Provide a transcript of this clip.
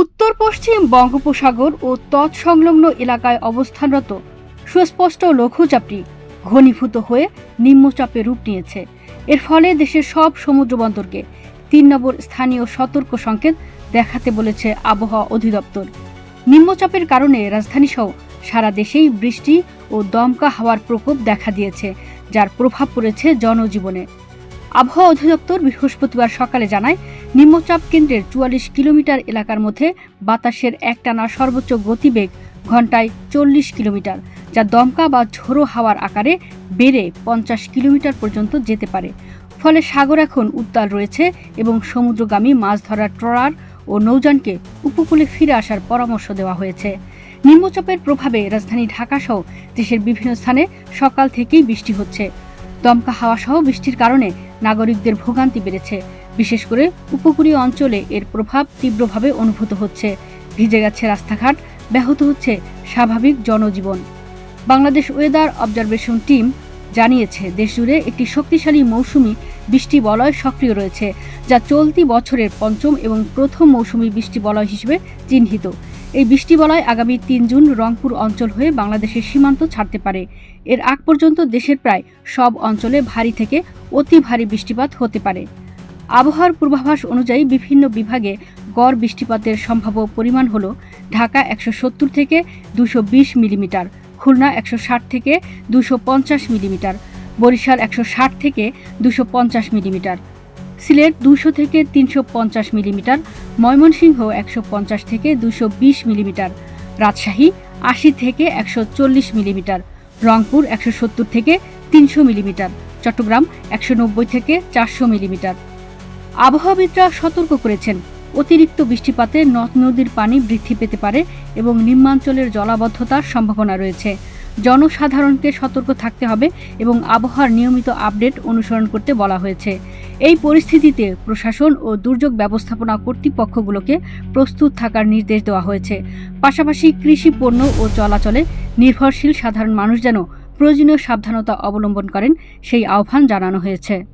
উত্তর পশ্চিম বঙ্গোপসাগর ও তৎসংলগ্ন এলাকায় অবস্থানরত সুস্পষ্ট লঘুচাপটি ঘনীভূত হয়ে নিম্নচাপে রূপ নিয়েছে। এর ফলে দেশের সব সমুদ্র বন্দরকে তিন নম্বর স্থানীয় সতর্ক সংকেত দেখাতে বলেছে আবহাওয়া অধিদপ্তর। নিম্নচাপের কারণে রাজধানীসহ সারা দেশেই বৃষ্টি ও দমকা হাওয়ার প্রকোপ দেখা দিয়েছে, যার প্রভাব পড়েছে জনজীবনে। আবহাওয়া অধিদপ্তর বৃহস্পতিবার সকালে জানায়, নিম্নচাপ কেন্দ্রের চুয়াল্লিশ কিলোমিটার এলাকার মধ্যে বাতাসের একটানা সর্বোচ্চ গতিবেগ ঘন্টায় চল্লিশ কিলোমিটার, যা দমকা বা ঝোড়ো হাওয়ার আকারে বেড়ে পঞ্চাশ কিলোমিটার পর্যন্ত যেতে পারে। ফলে সাগর এখন উত্তাল রয়েছে এবং সমুদ্রগামী মাছ ধরার ট্রলার ও নৌযানকে উপকূলে ফিরে আসার পরামর্শ দেওয়া হয়েছে। নিম্নচাপের প্রভাবে রাজধানী ঢাকাসহ দেশের বিভিন্ন স্থানে সকাল থেকেই বৃষ্টি হচ্ছে। দমকা হাওয়া সহ বৃষ্টির কারণে নাগরিকদের ভোগান্তি বেড়েছে। বিশেষ করে উপকূলীয় অঞ্চলে এর প্রভাব তীব্রভাবে অনুভূত হচ্ছে। ভিজে গেছে রাস্তাঘাট, ব্যাহত হচ্ছে স্বাভাবিক জনজীবন। বাংলাদেশ ওয়েদার অবজারভেশন টিম জানিয়েছে, দেশজুড়ে একটি শক্তিশালী মৌসুমি বৃষ্টি বলয় সক্রিয় রয়েছে, যা চলতি বছরের পঞ্চম এবং প্রথম মৌসুমি বৃষ্টি বলয় হিসেবে চিহ্নিত। এই বৃষ্টি বলয় আগামী তিন জুন রংপুর অঞ্চল হয়ে বাংলাদেশের সীমান্ত ছাড়তে পারে। এর আগ পর্যন্ত দেশের প্রায় সব অঞ্চলে ভারী থেকে অতি ভারী বৃষ্টিপাত হতে পারে। আবহাওয়ার পূর্বাভাস অনুযায়ী বিভিন্ন বিভাগে গড় বৃষ্টিপাতের সম্ভাব্য পরিমাণ হল ঢাকা একশো সত্তর থেকে দুশো বিশ মিলিমিটার, খুলনা একশো ষাট থেকে দুশো পঞ্চাশ মিলিমিটার বরিশাল একশো ষাট থেকে দুশো পঞ্চাশ মিলিমিটার, সিলেট দুশো থেকে তিনশো পঞ্চাশ মিলিমিটার, ময়মনসিংহ একশো পঞ্চাশ থেকে দুশো বিশ মিলিমিটার, রাজশাহী আশি থেকে একশো চল্লিশ মিলিমিটার, রংপুর একশো সত্তর থেকে তিনশো মিলিমিটার, চট্টগ্রাম একশো নব্বই থেকে চারশো মিলিমিটার। আবহাওয়াবিদরা সতর্ক করেছেন, অতিরিক্ত বৃষ্টিপাতে নদ নদীর পানি বৃদ্ধি পেতে পারে এবং নিম্নাঞ্চলের জলাবদ্ধতার সম্ভাবনা রয়েছে। জনসাধারণকে সতর্ক থাকতে হবে এবং আবহাওয়ার নিয়মিত আপডেট অনুসরণ করতে বলা হয়েছে। এই পরিস্থিতিতে প্রশাসন ও দুর্যোগ ব্যবস্থাপনা কর্তৃপক্ষগুলোকে প্রস্তুত থাকার নির্দেশ দেওয়া হয়েছে। পাশাপাশি কৃষি, পণ্য ও চলাচলে নির্ভরশীল সাধারণ মানুষ যেন প্রয়োজনীয় সাবধানতা অবলম্বন করেন, সেই আহ্বান জানানো হয়েছে।